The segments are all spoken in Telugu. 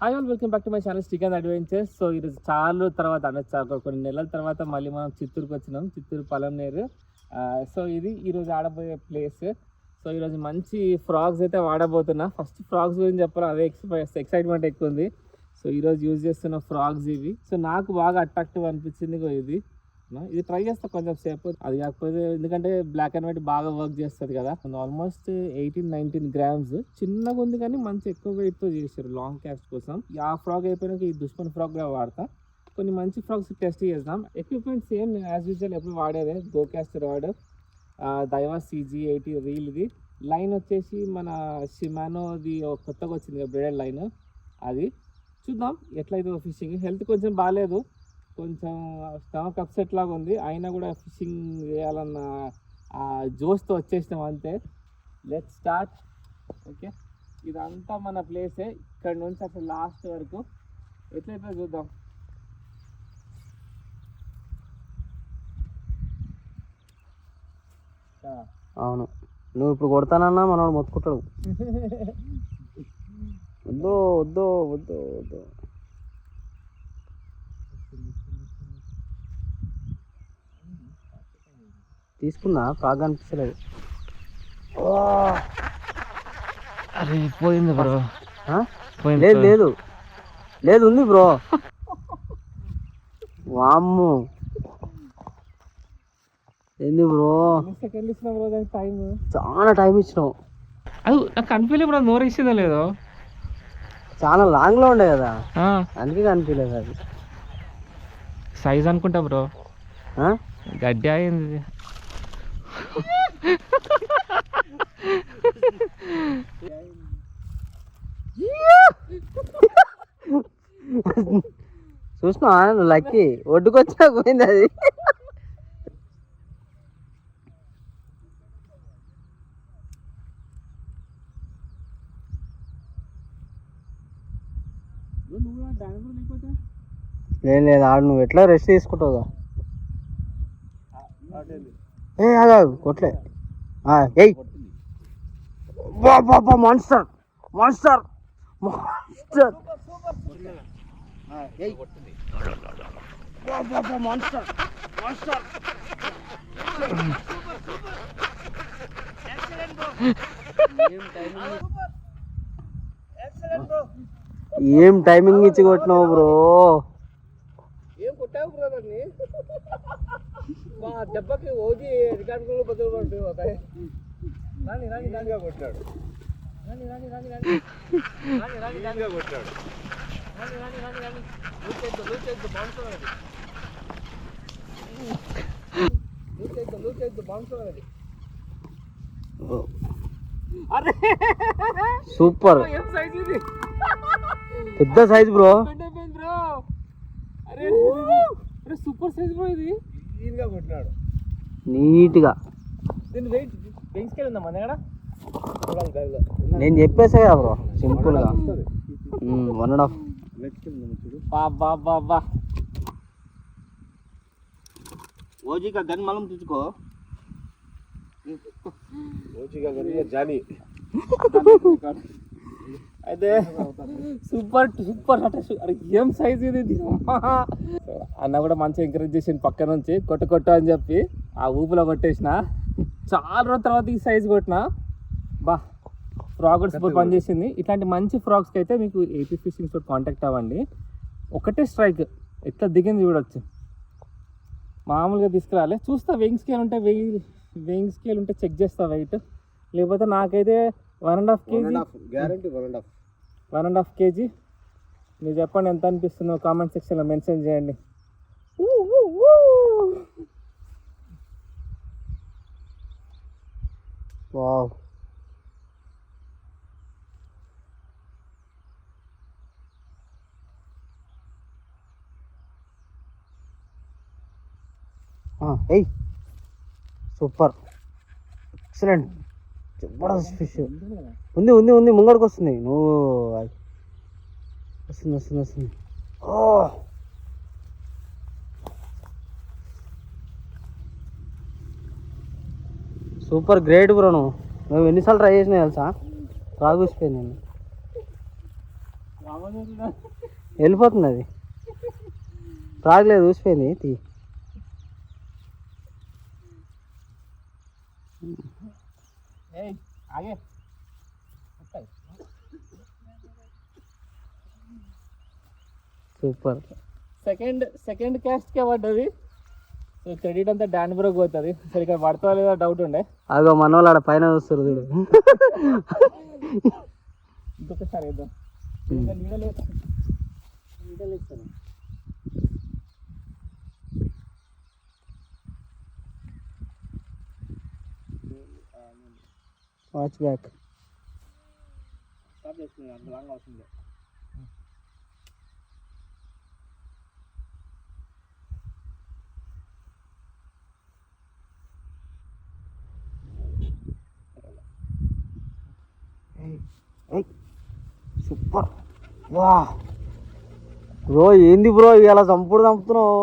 Hi all welcome back to my channel stick and adventures so ఈరోజు చాలా తర్వాత అనొచ్చు కొన్ని నెలల తర్వాత మళ్ళీ మనం చిత్తూరుకి వచ్చినాం చిత్తూరు పలంనేరు సో ఇది ఈరోజు ఆడబోయే ప్లేస్ సో ఈరోజు మంచి ఫ్రాగ్స్ అయితే వాడబోతున్నా. ఫస్ట్ ఫ్రాగ్స్ గురించి చెప్పాలి? అదే ఎక్సైట్మెంట్ ఎక్కువ ఉంది. సో ఈరోజు యూజ్ చేస్తున్న ఫ్రాగ్స్ ఇవి. సో నాకు బాగా అట్రాక్టివ్ అనిపించింది ఇది. ఇది ట్రై చేస్తా కొంచెం సేపు. అది కాకపోతే ఎందుకంటే బ్లాక్ అండ్ వైట్ బాగా వర్క్ చేస్తుంది కదా. ఆల్మోస్ట్ ఎయిటీన్ నైన్టీన్ గ్రామ్స్ చిన్నగా ఉంది కానీ మంచి ఎక్కువ వెయిట్తో తో చేశారు లాంగ్ క్యాస్ట్ కోసం. ఆ ఫ్రాక్ అయిపోయినాక ఈ దుష్మన్ ఫ్రాక్ కూడా వాడతా. కొన్ని మంచి ఫ్రాక్స్ టెస్ట్ చేద్దాం. ఎక్విప్మెంట్ సేమ్ నేను యాజ్ యూజువల్ ఎప్పుడు వాడేదే. Go cast rod Daiwa CG eighty reel ఇది. లైన్ వచ్చేసి మన షిమానోది ఒక కొత్తగా వచ్చింది బ్రేడెడ్ లైన్ అది చూద్దాం ఎట్లయితే ఫిషింగ్ హెల్త్ కొంచెం బాగాలేదు కొంచెం స్టమక్ అప్సెట్ లాగా ఉంది. అయినా కూడా ఫిషింగ్ చేయాలన్న ఆ జోస్తో వచ్చేసినాం అంతే. లెట్ స్టార్ట్ ఓకే ఇదంతా మన ప్లేసే. ఇక్కడ నుంచి అసలు లాస్ట్ వరకు. ఎట్లయితే చూద్దాం. అవును. నువ్వు ఇప్పుడు కొడతానన్నా మనోడు మొత్తుకుంటాడు. వద్దు వద్దు వద్దు వద్దు. తీసుకున్నా ఫ్రాగ్ అనిపించలేదు అరే పోయింది బ్రో? లేదు లేదు. లేదు ఉంది బ్రో. వామ్ము. ఏంది బ్రో? సెకండ్ ఇచ్చిన బ్రో దానికి టైం చాలా టైం ఇచ్చినావు. అది నాకు కనిపించలే బ్రో నోరు ఇచ్చిందో లేదో. చాలా లాంగ్లో ఉండే కదా. అందుకే కనిపించలేదు అది. సైజ్ అనుకుంటా బ్రో? గడ్డి అయింది. చూసినా లక్కీ. ఒడ్డుకొచ్చా పోయింది అది. లేదు లేదు ఆడు నువ్వు ఎట్లా రెస్ట్ తీసుకుంటావుగా? ఏ ఆగాగు కొట్లే. Monster monster monster monster monster ఏం టైమింగ్ ఇచ్చి కొట్టినావు బ్రో దాన్ని మా దెబ్బకి ఓజీ రికార్డు బదులు పడుతుంది రాని రాని రానిగా కొట్టాడు. రాని రాని రాని రాని. రాని రాని రానిగా కొట్టాడు. రాని రాని రాని రాని. లూజ్ చేద్దాం లూజ్ చేద్దాం బాగుంటుంది అది. లూజ్ చేద్దాం లూజ్ చేద్దాం బాగుంటుంది అది. అరే! సూపర్. ఏం సైజ్ ఇది? పెద్ద సైజ్ బ్రో అరే అరే సూపర్ సైజ్ బ్రో ఇది. ఈజీగా కొట్టినాడు. నీట్గా. దీని వెయిట్ వెయిట్ స్కేల్ ఉందా మన దగ్గర? చూడాలి బ్యాగ్లో నేను చెప్పేసా కదా బ్రో సింపుల్గా. వన్ అండ్ హాఫ్ బా బా బా బా. ఓజీగా గన్ జానీ. అయితే సూపర్ సూపర్ అంటే ఏం సైజ్ ఇది. అన్న కూడా మంచిగా ఎంకరేజ్ చేసింది పక్క నుంచి. కొట్టు కొట్టు అని చెప్పి ఆ ఊపులో కొట్టేసిన. చాలా రోజుల తర్వాత ఈ సైజ్ కొట్టిన. బా ఫ్రాక్ కూడా పనిచేసింది. ఇట్లాంటి మంచి ఫ్రాక్స్కి అయితే మీకు ఏపీ ఫిషింగ్ తోటి కాంటాక్ట్ అవ్వండి. ఒకటే స్ట్రైక్ ఎట్లా దిగింది చూడొచ్చు. మామూలుగా తీసుకురాలే. చూస్తా వెయింగ్ స్కేల్ ఉంటే వెయ్యి వెయింగ్ స్కేల్ ఉంటే చెక్ చేస్తా వెయిట్ లేకపోతే నాకైతే one and half kg guarantee one and half one and half kg. మీరు చెప్పండి ఎంత అనిపిస్తుందో కామెంట్ సెక్షన్లో మెన్షన్ చేయండి. వావ్. ఏయ్. సూపర్. ఎక్సలెంట్. జబర్దస్త్ ఫిష్ ఉంది ఉంది ఉంది ముంగడికి వస్తుంది నువ్వు వస్తుంది వస్తుంది వస్తుంది. ఓ! సూపర్ గ్రేట్ బ్రో నువ్వు. నువ్వు ఎన్నిసార్లు ట్రై చేసినా తెలుసా? రాగు వచ్చిపోయింది నేను. వెళ్ళిపోతుంది అది. రాగలేదు ఊసిపోయింది తీ. ఏయ్ ఆగే సూపర్ సెకండ్ సెకండ్ క్యాస్ట్కే పడ్డది. సో క్రెడిట్ అంతా డాన్ బ్రోకి పోతుంది. సరే ఇక్కడ పడతా లేదా డౌట్ ఉండే. అగో మన వాళ్ళు ఆడ పైన చూస్తారు చూడు. ఇంకొకసారి వేద్దాం. ఇంకా నీడలు నీడలు వాచ్ బ్యాక్ స్టాప్ చేసుకుని అంత లాంగ్ అవసరం లేదు సూపర్ వా బ్రో ఏంది బ్రో ఇలా చంపుడు చంపుతున్నావు.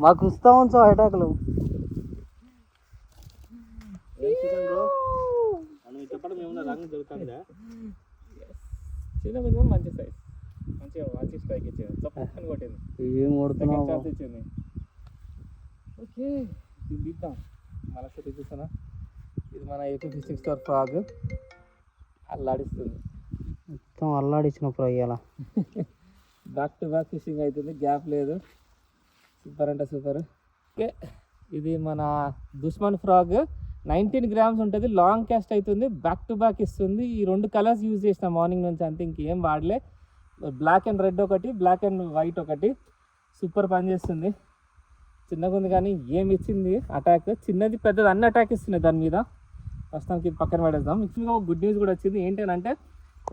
మాకు ఇస్తా ఉంచా అటాకులు మనం చెప్పడం ఏమన్నా రాంగ్ జరుగుతుందా చిన్న మంచి సైజ్ మంచిగా మంచి స్ట్రైక్ ఇచ్చింది తప్పని కొట్టింది. ఏం సెకండ్ కొడుతున్నావు ఛాన్స్ ఇచ్చింది. ఓకే. ఇది తీద్దాం. మళ్ళీ సెట్ చూసానా ఇది మన ఏపీ ఫిషింగ్ స్టోర్ ఫ్రాగ్ అల్లాడిస్తుంది. మొత్తం అల్లాడిచ్చిన బ్రో ఇవాళ బ్యాక్ టు బ్యాక్ ఫిషింగ్ అవుతుంది. గ్యాప్ లేదు. సూపర్ అంటే సూపర్ ఓకే. ఇది మన దుష్మన్ ఫ్రాగ్ నైన్టీన్ గ్రామ్స్ ఉంటుంది లాంగ్ క్యాస్ట్ అవుతుంది బ్యాక్ టు బ్యాక్ ఇస్తుంది. ఈ రెండు కలర్స్ యూజ్ చేసిన మార్నింగ్ నుంచి అంతే ఇంకేం వాడలే. బ్లాక్ అండ్ రెడ్ ఒకటి బ్లాక్ అండ్ వైట్ ఒకటి. సూపర్ పని చేస్తుంది. చిన్నగా ఉంది కానీ ఏం ఇచ్చింది? అటాక్ చిన్నది పెద్దది అన్ని అటాక్ ఇస్తున్నాయి దాని మీద. ప్రస్తుతానికి ఇది పక్కన పడేద్దాం. ఇంకా ఒక గుడ్ న్యూస్ కూడా వచ్చింది. ఏంటంటే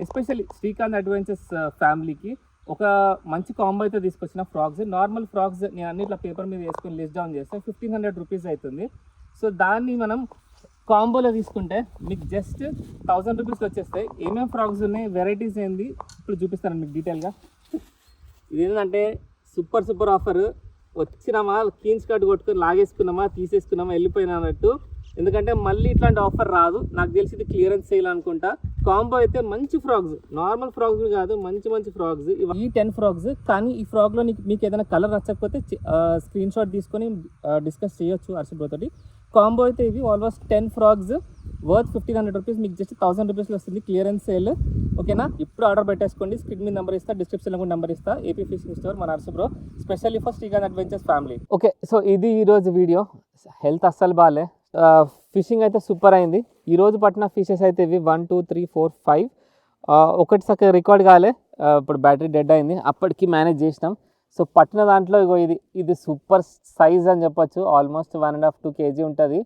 ఎస్పెషల్లీ శ్రీకాంత్ అడ్వెంచర్స్ ఫ్యామిలీకి uh, ఒక మంచి కాంబో అయితే తీసుకొచ్చిన ఫ్రాక్స్ నార్మల్ ఫ్రాక్స్ నేను అన్నిట్లో పేపర్ మీద వేసుకొని లిస్ట్ డౌన్ చేస్తే ఫిఫ్టీన్ హండ్రెడ్ రూపీస్ అవుతుంది. సో దాన్ని మనం కాంబోలో తీసుకుంటే మీకు జస్ట్ థౌసండ్ రూపీస్ వచ్చేస్తాయి. ఏమేమి ఫ్రాక్స్ ఉన్నాయి వెరైటీస్ ఏంది ఇప్పుడు చూపిస్తాను మీకు డీటెయిల్గా. ఇదేంటంటే సూపర్ సూపర్ ఆఫర్. వచ్చినామా కీన్స్ కార్డ్ కొట్టుకొని లాగేసుకున్నామా తీసేసుకున్నామా వెళ్ళిపోయినా అన్నట్టు. ఎందుకంటే మళ్ళీ ఇట్లాంటి ఆఫర్ రాదు. నాకు తెలిసి ఇది క్లియరెన్స్ సేల్ అనుకుంటా. కాంబో అయితే మంచి ఫ్రాక్స్ నార్మల్ ఫ్రాక్స్ కాదు మంచి మంచి ఫ్రాక్స్. ఈ టెన్ ఫ్రాక్స్ కానీ ఈ ఫ్రాక్లో నీకు మీకు ఏదైనా కలర్ నచ్చకపోతే స్క్రీన్ షాట్ తీసుకొని డిస్కస్ చేయొచ్చు హర్షబ్రో కాంబో అయితే ఇవి. Almost ten frogs worth fifteen hundred rupees మీకు జస్ట్ థౌసండ్ రూపీస్లో వస్తుంది క్లియరెన్స్ సేల్ ఓకేనా ఇప్పుడు ఆర్డర్ పెట్టేసుకోండి. స్క్రీన్ మీద నెంబర్ ఇస్తా డిస్క్రిప్షన్లో కూడా నెంబర్ ఇస్తా. ఏపీ ఫిషింగ్ స్టోర్ మన bro specially for Srikanth adventures family okay so ఇది ఈరోజు వీడియో హెల్త్ అస్సలు బాగాలే ఫిషింగ్ అయితే సూపర్ అయింది. ఈరోజు పట్టిన ఫిషెస్ అయితే ఇవి. One two three four five ఒకటి సక్క రికార్డ్ కాలే. ఇప్పుడు బ్యాటరీ డెడ్ అయింది. అప్పటికి మేనేజ్ చేసినాం. సో పట్టిన దాంట్లో ఇగో ఇది ఇది సూపర్ సైజ్ అని చెప్పొచ్చు. Almost one and half two kg ఉంటుంది.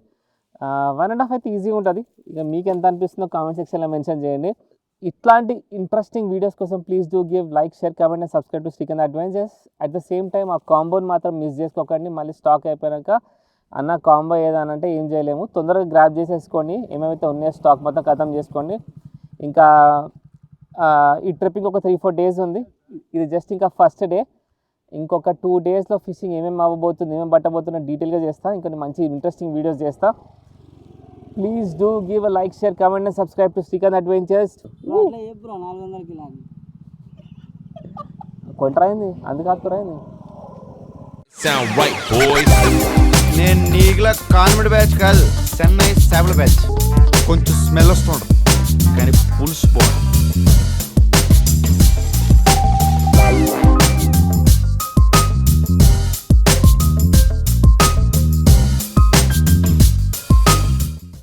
వన్ అండ్ హాఫ్ అయితే ఈజీగా ఉంటుంది. ఇక మీకు ఎంత అనిపిస్తుందో కామెంట్ సెక్షన్లో మెన్షన్ చేయండి. ఇట్లాంటి ఇంట్రెస్టింగ్ వీడియోస్ కోసం please do give like share comment and subscribe to and adventures at the same time ఆ కాంబోని మాత్రం మిస్ చేసుకోకండి. మళ్ళీ స్టాక్ అయిపోయాక అన్న కాంబో ఏదనంటే ఏం చేయలేము. తొందరగా గ్రాప్ చేసేసుకోండి. ఏమేమైతే ఉన్నాయో స్టాక్ మొత్తం ఖతం చేసుకోండి. ఇంకా ఈ ట్రిప్పింగ్ ఒక త్రీ ఫోర్ డేస్ ఉంది. ఇది జస్ట్ ఇంకా ఫస్ట్ డే ఇంకొక టూ డేస్లో ఫిషింగ్ ఏమేమి అవ్వబోతుంది ఏమేమి పట్టబోతున్నా డీటెయిల్గా చేస్తా. ఇంకా మంచి ఇంట్రెస్టింగ్ వీడియోస్ చేస్తా. Please do give a like share comment and subscribe to Srikanth adventures కొంటరాయింది అందుకు ఆకురాయింది Sound right, boys. నేను నీకులా కాన్వెంట్ బ్యాచ్ కాదు చెన్నై సేపల బ్యాచ్ కొంచెం స్మెల్ వస్తుండ్రు కానీ పులుసు బాగుంది.